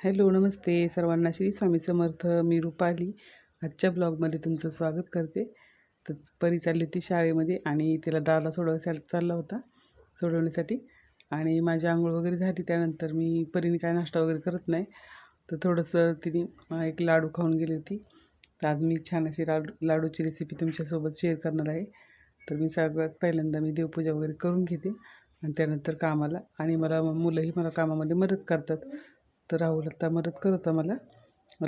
Hello नमस्ते. सर्वांना श्री स्वामी समर्थ. मी रुपाली. आजच्या ब्लॉगमध्ये तुमचं स्वागत करते. तर परी चालली होती शाळेमध्ये आणि तिला दादा सोडवायसाठी चालला होता सोडवण्यासाठी. आणि माझी आंघोळ वगैरे झाली. त्यानंतर मी परीने काय नाश्ता वगैरे करत नाही. तर थोडंसं तिने एक लाडू खाऊन गेली होती. तर आज मी छान अशी लाडू लाडूची रेसिपी तुमच्यासोबत शेअर करणार आहे. तर मी सगळ्यात पहिल्यांदा मी देवपूजा वगैरे करून घेते. आणि त्यानंतर कामाला. आणि मला मुलंही मला कामामध्ये मदत करतात. तर राहुल आता मदत करत होता मला.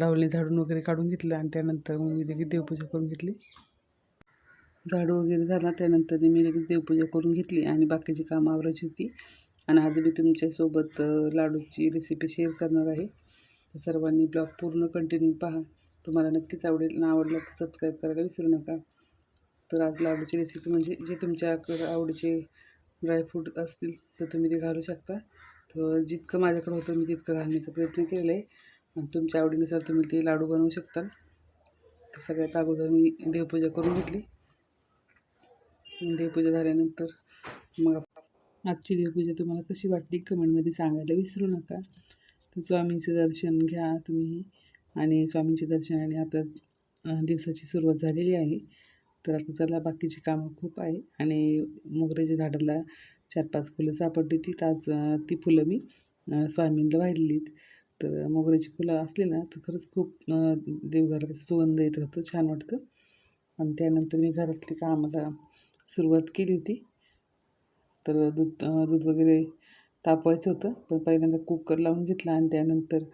राहुलने झाडून वगैरे काढून घेतलं आणि त्यानंतर मग मी लगेच देवपूजा करून घेतली. झाडू वगैरे झाला त्यानंतर मी लगेच देवपूजा करून घेतली आणि बाकीची कामं आवरायची होती. आणि आज मी तुमच्यासोबत लाडूची रेसिपी शेअर करणार आहे. तर सर्वांनी ब्लॉग पूर्ण कंटिन्यू पहा. तुम्हाला नक्कीच आवडेल ना आवडलं तर सबस्क्राईब करायला विसरू नका. तर आज लाडूची रेसिपी म्हणजे जे तुमच्याकडं आवडीचे ड्रायफ्रूट असतील तर तुम्ही ते घालू शकता. तर जितकं माझ्याकडं होतं मी तितकं घालण्याचा प्रयत्न केला आहे. आणि तुमच्या आवडीनुसार तुम्ही ते लाडू बनवू शकता तर सगळ्यात अगोदर मी देवपूजा करून घेतली. देवपूजा झाल्यानंतर मग आजची देवपूजा तुम्हाला कशी वाटली कमेंटमध्ये सांगायला विसरू नका. तर स्वामींचं दर्शन घ्या तुम्ही. आणि स्वामींचे दर्शनाने आणि आता दिवसाची सुरुवात झालेली आहे. तर आता चला बाकीची कामं खूप आहे. आणि मोगऱ्याच्या झाडाला चार पाच फुलं सापडली ती ताज ती फुलं मी स्वामींना वाहिलीत तर मोगऱ्याची फुलं असली ना तर खरंच खूप देवघराचा सुगंध येत राहतो छान वाटतं. आणि त्यानंतर मी घरातली कामाला सुरुवात केली होती. तर दूध दूध वगैरे तापवायचं होतं. पण पहिल्यांदा कुकर लावून घेतला आणि त्यानंतर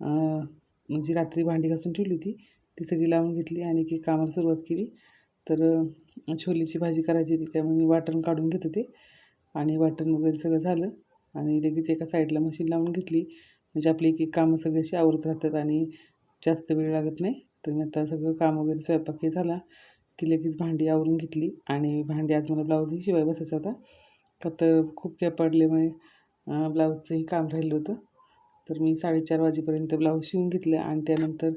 म्हणजे रात्री भांडी घासून ठेवली होती. ती सगळी लावून घेतली आणि की कामाला सुरुवात केली. तर छोलीची भाजी करायची होती त्यामुळे मी वाटण काढून घेत होते. आणि वाटण वगैरे सगळं झालं. आणि लगेच एका साईडला मशीन लावून घेतली. म्हणजे आपली एक एक कामं सगळी अशी आवरत राहतात आणि जास्त वेळ लागत नाही. तर मी आता सगळं काम वगैरे स्वयंपाक हे झाला की लगेच भांडी आवरून घेतली. आणि भांडी आज मला ब्लाऊजही शिवाय बसायचा होता. का तर खूप काय पडल्यामुळे ब्लाऊजचंही काम राहिलं होतं. तर मी साडेचार वाजेपर्यंत ब्लाऊज शिवून घेतलं आणि त्यानंतर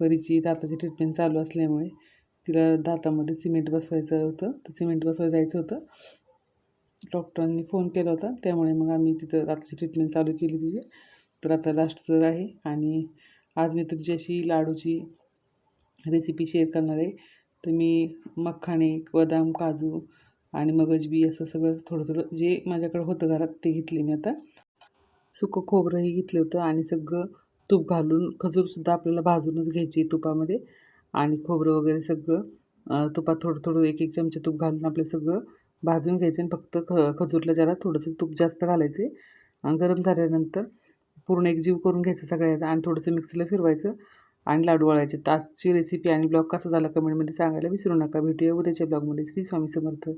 परीची दाताची ट्रीटमेंट चालू असल्यामुळे तिला दातामध्ये सिमेंट बसवायचं होतं. तर सिमेंट बसवायला जायचं होतं. डॉक्टरांनी फोन केला होता. त्यामुळे मग आम्ही तिथं रात्रीची ट्रीटमेंट चालू केली तिची. तर आता लास्टचं आहे. आणि आज मी तुमची अशी लाडूची रेसिपी शेअर करणार आहे. तर मी मखाणे बदाम काजू आणि मगजबी असं सगळं थोडं थोडं जे माझ्याकडे होतं घरात ते घेतले मी आता. सुकं खोबरंही घेतलं होतं आणि सगळं तूप घालून खजूरसुद्धा आपल्याला भाजूनच घ्यायची तुपामध्ये. आणि खोबरं वगैरे सगळं तुपात थोडं थोडं एक एक चमचे तूप घालून आपलं सगळं भाजून घ्यायचं आणि फक्त ख खजूरला जरा थोडंसं तूप जास्त घालायचे. आणि गरम झाल्यानंतर पूर्ण एक जीव करून घ्यायचं सगळ्याचा आणि थोडंसं मिक्सीला फिरवायचं आणि लाडू वळायचे. तर आजची रेसिपी आणि ब्लॉग कसा झाला कमेंटमध्ये सांगायला विसरू नका. भेटूया उद्याच्या ब्लॉगमध्ये. श्री स्वामी समर्थ.